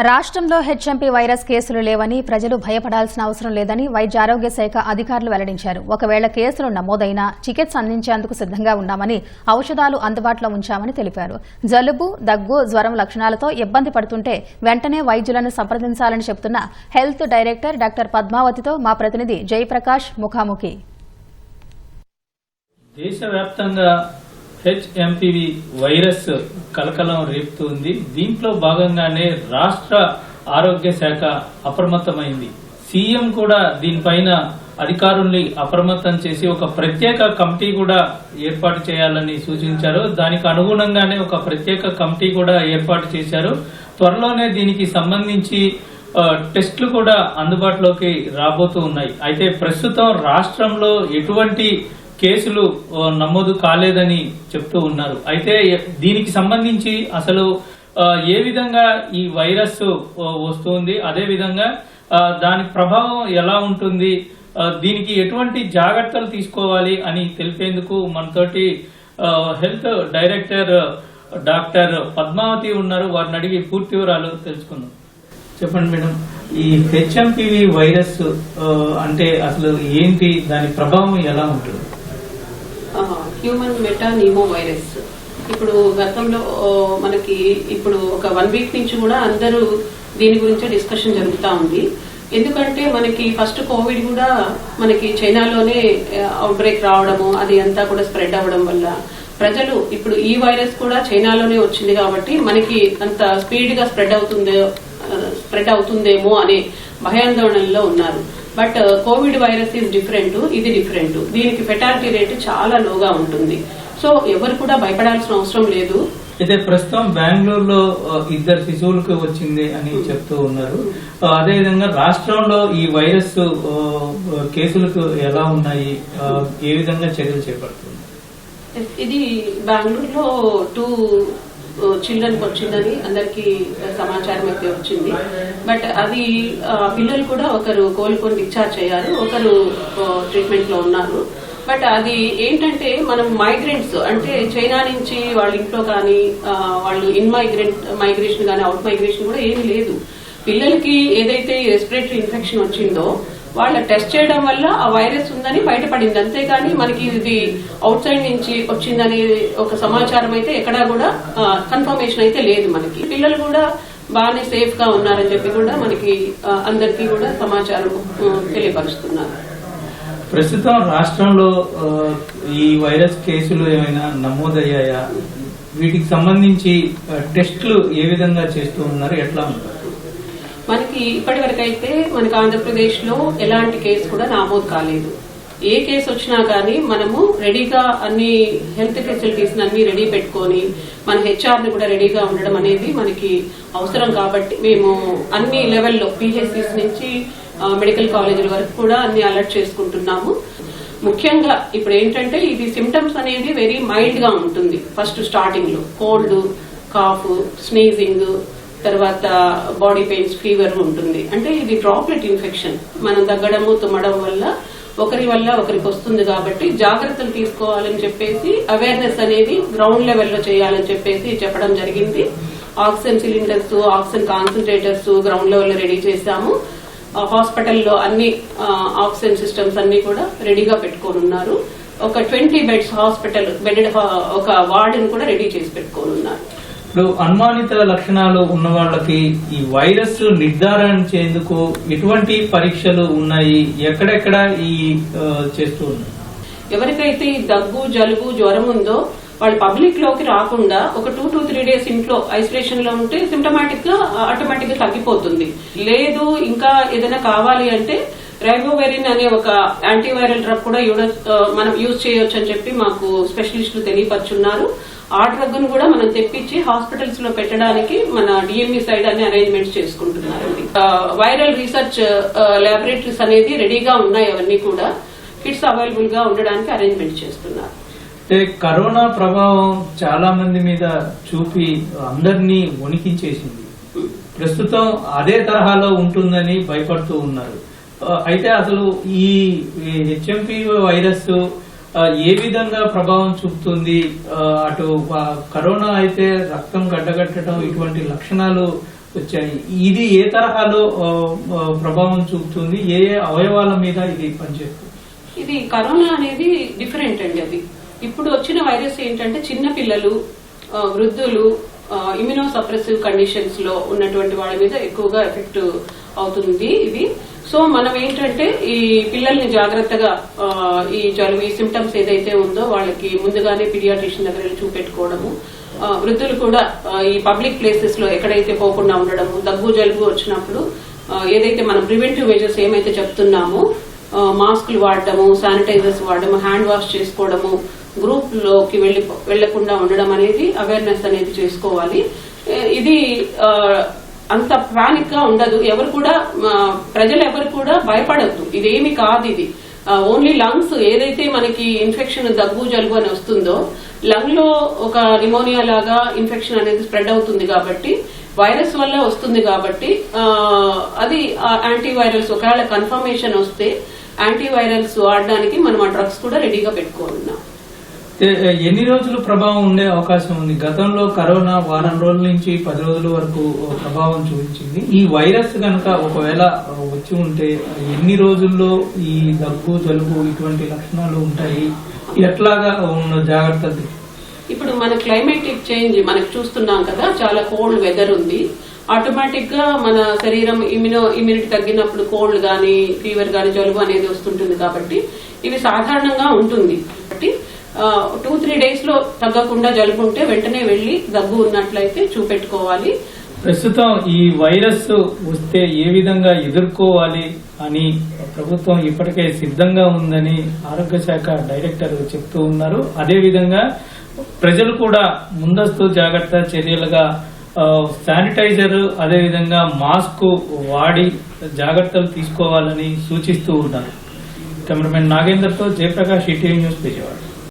రాష్ట్రంలో HMP virus కేసులు లేవని ప్రజలు భయపడాల్సిన అవసరం లేదని వైద్య ఆరోగ్య శాఖ అధికారులు వెల్లడించారు. ఒకవేళ కేసులు నమోదైనా చికిత్స అందించేందుకు సిద్దంగా ఉన్నామని ఔషధాలు అందుబాటులో ఉంచామని తెలిపారు. జలుబు దగ్గు జ్వరం లక్షణాలతో ఇబ్బంది పడుతుంటే వెంటనే వైద్యులను సంప్రదించాలని చెబుతున్న హెల్త్ డైరెక్టర్ డాక్టర్ పద్మావతితో మా ప్రతినిధి జయప్రకాష్ ముఖాముఖి. దేశవ్యాప్తంగా హెచ్ఎంపివి వైరస్ కలకలం రేపుతుంది. దీంట్లో భాగంగానే రాష్ట్ర ఆరోగ్య శాఖ అప్రమత్తమైంది. సీఎం కూడా దీనిపైన అధికారుల్ని అప్రమత్తం చేసి ఒక ప్రత్యేక కమిటీ కూడా ఏర్పాటు చేయాలని సూచించారు. దానికి అనుగుణంగానే ఒక ప్రత్యేక కమిటీ కూడా ఏర్పాటు చేశారు. త్వరలోనే దీనికి సంబంధించి టెస్టులు కూడా అందుబాటులోకి రాబోతూ ఉన్నాయి. అయితే ప్రస్తుతం రాష్ట్రంలో ఎటువంటి కేసులు నమోదు కాలేదని చెప్తూ ఉన్నారు. అయితే దీనికి సంబంధించి అసలు ఏ విధంగా ఈ వైరస్ వస్తుంది అదే విధంగా దాని ప్రభావం ఎలా ఉంటుంది దీనికి ఎటువంటి జాగ్రత్తలు తీసుకోవాలి అని తెలిపేందుకు మనతోటి హెల్త్ డైరెక్టర్ డాక్టర్ పద్మావతి ఉన్నారు. వారిని అడిగి పూర్తి వివరాలు తెలుసుకుందాం. చెప్పండి మేడం. ఈ హెచ్ఎంపివి వైరస్ అంటే అసలు ఏంటి దాని ప్రభావం ఎలా ఉంటుంది? హ్యూమన్ మెటా నీమో వైరస్ ఇప్పుడు గతంలో మనకి ఇప్పుడు ఒక వన్ వీక్ నుంచి కూడా అందరూ దీని గురించే డిస్కషన్ జరుగుతూ ఉంది. ఎందుకంటే మనకి ఫస్ట్ కోవిడ్ కూడా మనకి చైనాలోనే అవుట్ బ్రేక్ రావడము అది అంతా కూడా స్ప్రెడ్ అవ్వడం వల్ల ప్రజలు ఇప్పుడు ఈ వైరస్ కూడా చైనాలోనే వచ్చింది కాబట్టి మనకి అంత స్పీడ్గా స్ప్రెడ్ అవుతుందో స్ప్రెడ్ అవుతుందేమో అనే భయాందోళనలో ఉన్నారు. But covid virus is different ఇది డిఫరెంట్. దీనికి ఫెటాలిటీ రేట్ చాలా లోగా ఉంటుంది. సో ఎవరు కూడా భయపడాల్సిన అవసరం లేదు. అయితే ప్రస్తుతం బెంగళూరులో ఆ, ఇద్దరు శిశువులకు వచ్చింది అని చెప్తూ ఉన్నారు. ఆ, అదేవిధంగా రాష్ట్రంలో ఈ వైరస్ కేసులకు ఎలా ఉన్నాయి ఏ విధంగా చర్యలు చేపడుతుంది? ఇది బెంగళూరులో టూ చిల్డ్రన్ వచ్చిందని అందరికీ సమాచారం అయితే వచ్చింది. బట్ అది పిల్లలు కూడా ఒకరు కోలుకొని డిశ్చార్జ్ అయ్యారు ఒకరు ట్రీట్మెంట్లో ఉన్నారు. బట్ అది ఏంటంటే మనం మైగ్రెంట్స్ అంటే చైనా నుంచి వాళ్ళ ఇంట్లో కానీ వాళ్ళు ఇన్ మైగ్రెంట్ మైగ్రేషన్ కానీ అవుట్ మైగ్రేషన్ కూడా ఏమీ లేదు. పిల్లలకి ఏదైతే రెస్పిరేటరీ ఇన్ఫెక్షన్ వచ్చిందో వాళ్ళ టెస్ట్ చేయడం వల్ల ఆ వైరస్ ఉందని బయటపడింది. అంతేగాని మనకి ఇది అవుట్ సైడ్ నుంచి వచ్చిందని ఒక సమాచారం అయితే ఎక్కడా కూడా కన్ఫర్మేషన్ అయితే లేదు మనకి. పిల్లలు కూడా బాగానే సేఫ్గా ఉన్నారని చెప్పి కూడా మనకి అందరికీ కూడా సమాచారం తెలియపరుస్తున్నారు. ప్రస్తుతం రాష్ట్రంలో ఈ వైరస్ కేసులు ఏమైనా నమోదయ్యాయా? వీటికి సంబంధించి టెస్టులు ఏ విధంగా చేస్తూ ఉన్నారు? ఎట్లా ఉన్నారు మనకి ఇప్పటి అయితే మనకి ఆంధ్రప్రదేశ్లో ఎలాంటి కేసు కూడా నామోదు కాలేదు. ఏ కేసు వచ్చినా కానీ మనము రెడీగా అన్ని హెల్త్ ఫెసిలిటీస్ అన్ని రెడీ పెట్టుకొని మన హెచ్ఆర్ని కూడా రెడీగా ఉండడం అనేది మనకి అవసరం కాబట్టి మేము అన్ని లెవెల్లో పిహెచ్సిస్ నుంచి మెడికల్ కాలేజీల వరకు కూడా అన్ని అలర్ట్ చేసుకుంటున్నాము. ముఖ్యంగా ఇప్పుడు ఏంటంటే ఇది సిమ్టమ్స్ అనేది వెరీ మైల్డ్గా ఉంటుంది ఫస్ట్ స్టార్టింగ్లో కోల్డ్ కాఫ్ స్నీజింగ్ తర్వాత బాడీ పెయిన్స్ ఫీవర్ ఉంటుంది. అంటే ఇది డ్రాప్లెట్ ఇన్ఫెక్షన్ మనం తగ్గడము తుమ్మడం వల్ల ఒకరి వల్ల ఒకరికి వస్తుంది కాబట్టి జాగ్రత్తలు తీసుకోవాలని చెప్పేసి అవేర్నెస్ అనేది గ్రౌండ్ లెవెల్లో చేయాలని చెప్పేసి చెప్పడం జరిగింది. Oxygen cylinders oxygen concentrators ground లెవెల్లో రెడీ చేశాము. హాస్పిటల్లో అన్ని ఆక్సిజన్ సిస్టమ్స్ అన్ని కూడా రెడీగా పెట్టుకొని ఉన్నారు. ఒక ట్వంటీ బెడ్స్ హాస్పిటల్ బెడెడ్ ఒక వార్డును కూడా రెడీ చేసి పెట్టుకొని ఉన్నారు. ఇప్పుడు అనుమానిత లక్షణాలు ఉన్న వాళ్ళకి ఈ వైరస్ నిర్ధారించేందుకు ఎటువంటి పరీక్షలు ఉన్నాయి? ఎక్కడెక్కడ ఈ చేస్తూ ఉన్నారు? ఎవరికైతే ఈ దగ్గు జలుబు జ్వరం ఉందో వాళ్ళు పబ్లిక్లోకి రాకుండా ఒక టూ టు త్రీ డేస్ ఇంట్లో ఐసోలేషన్లో ఉంటే సిమ్టమాటిక్గా ఆటోమేటిక్గా తగ్గిపోతుంది. లేదు ఇంకా ఏదైనా కావాలి అంటే రైబోవెరిన్ అనే ఒక యాంటీవైరల్ డ్రగ్ కూడా మనం యూజ్ చేయొచ్చు అని చెప్పి మాకు స్పెషలిస్టులు తెలియపరుచున్నారు. ఆ డ్రగ్ను కూడా మనం తెప్పించి హాస్పిటల్స్లో పెట్టడానికి మన డిఎంఈ సైడ్ అన్ని అరేంజ్మెంట్స్ చేసుకుంటున్నారండి వైరల్ రీసెర్చ్ ల్యాబొరేటరీస్ అనేది రెడీగా ఉన్నాయి అవన్నీ కూడా. కిట్స్ అవైలబుల్గా ఉండడానికి అరేంజ్మెంట్ చేస్తున్నారు. అంటే కరోనా ప్రభావం చాలా మంది మీద చూపి అందరినీ వణికించేసింది. ప్రస్తుతం అదే తరహాలో ఉంటుందని భయపడుతూ ఉన్నారు. అయితే అసలు ఈ హెచ్ఎంపి వైరస్ ఏ విధంగా ప్రభావం చూపుతుంది? అటు కరోనా అయితే రక్తం గడ్డగట్టడం ఇటువంటి లక్షణాలు వచ్చాయి. ఇది ఏ తరహాలో ప్రభావం చూపుతుంది? ఏ ఏ అవయవాల మీద ఇది పనిచేస్తుంది? ఇది కరోనా అనేది డిఫరెంట్ అండి అది. ఇప్పుడు వచ్చిన వైరస్ ఏంటంటే చిన్న పిల్లలు వృద్ధులు ఇమ్యూనో సప్రెసివ్ కండిషన్స్లో ఉన్నటువంటి వాళ్ళ మీద ఎక్కువగా ఎఫెక్ట్ అవుతుంది. ఇది సో మనం ఏంటంటే ఈ పిల్లల్ని జాగ్రత్తగా ఈ జలుబు ఈ సిమ్టమ్స్ ఏదైతే ఉందో వాళ్ళకి ముందుగానే పీడియాట్రిషియన్ దగ్గర చూపెట్టుకోవడము. వృద్ధులు కూడా ఈ పబ్లిక్ ప్లేసెస్లో ఎక్కడైతే పోకుండా ఉండడము దగ్గు జలుబు వచ్చినప్పుడు ఏదైతే మనం ప్రివెంటివ్ మెజర్స్ ఏమైతే చెప్తున్నామో మాస్కులు వాడటము శానిటైజర్స్ వాడడము హ్యాండ్ వాష్ చేసుకోవడము గ్రూప్లోకి వెళ్ళి వెళ్ళకుండా ఉండడం అనేది అవేర్నెస్ అనేది చేసుకోవాలి. ఇది అంత పానిక్గా ఉండదు. ఎవరు కూడా ప్రజలు ఎవరు కూడా భయపడద్దు. ఇదేమి కాదు ఇది. ఓన్లీ లంగ్స్ ఏదైతే మనకి ఇన్ఫెక్షన్ దగ్గు జలుబు అని వస్తుందో లంగ్లో ఒక నిమోనియా లాగా ఇన్ఫెక్షన్ అనేది స్ప్రెడ్ అవుతుంది కాబట్టి వైరస్ వల్ల వస్తుంది కాబట్టి అది యాంటీవైరల్స్ ఒకవేళ కన్ఫర్మేషన్ వస్తే యాంటీవైరల్స్ వాడడానికి మనం ఆ డ్రగ్స్ కూడా రెడీగా పెట్టుకోనున్నాం ఎన్ని రోజులు ప్రభావం ఉండే అవకాశం ఉంది? గతంలో కరోనా వారం రోజుల నుంచి పది రోజుల వరకు ప్రభావం చూపించింది. ఈ వైరస్ కనుక ఒకవేళ వచ్చి ఉంటే ఎన్ని రోజుల్లో ఈ దగ్గు జలుబు ఇటువంటి లక్షణాలు ఉంటాయి? ఎట్లాగా ఉన్న జాగ్రత్తలు ఇప్పుడు మన క్లైమేటిక్ చేంజ్ మనకు చూస్తున్నాం కదా చాలా కోల్డ్ వెదర్ ఉంది. ఆటోమేటిక్గా మన శరీరం ఇమ్యూనో ఇమ్యూనిటీ తగ్గినప్పుడు కోల్డ్ గానీ ఫీవర్ గానీ జలుబు అనేది వస్తుంటుంది కాబట్టి ఇవి సాధారణంగా ఉంటుంది. టూ త్రీ డేస్లో తగ్గకుండా జలుబు ఉంటే వెంటనే వెళ్ళి దగ్గు ఉన్నట్లయితే చూపెట్టుకోవాలి. ప్రస్తుతం ఈ వైరస్ వస్తే ఏ విధంగా ఎదుర్కోవాలి అని ప్రభుత్వం ఇప్పటికే సిద్ధంగా ఉందని ఆరోగ్య శాఖ డైరెక్టర్ చెప్తూ ఉన్నారు. అదేవిధంగా ప్రజలు కూడా ముందస్తు జాగ్రత్త చర్యలుగా శానిటైజర్ అదేవిధంగా మాస్క్ వాడి జాగ్రత్తలు తీసుకోవాలని సూచిస్తూ ఉన్నారు. కెమెరామెన్ నాగేందర్తో జయప్రకాష్ ఈటీవీ న్యూస్ విజయవాడ.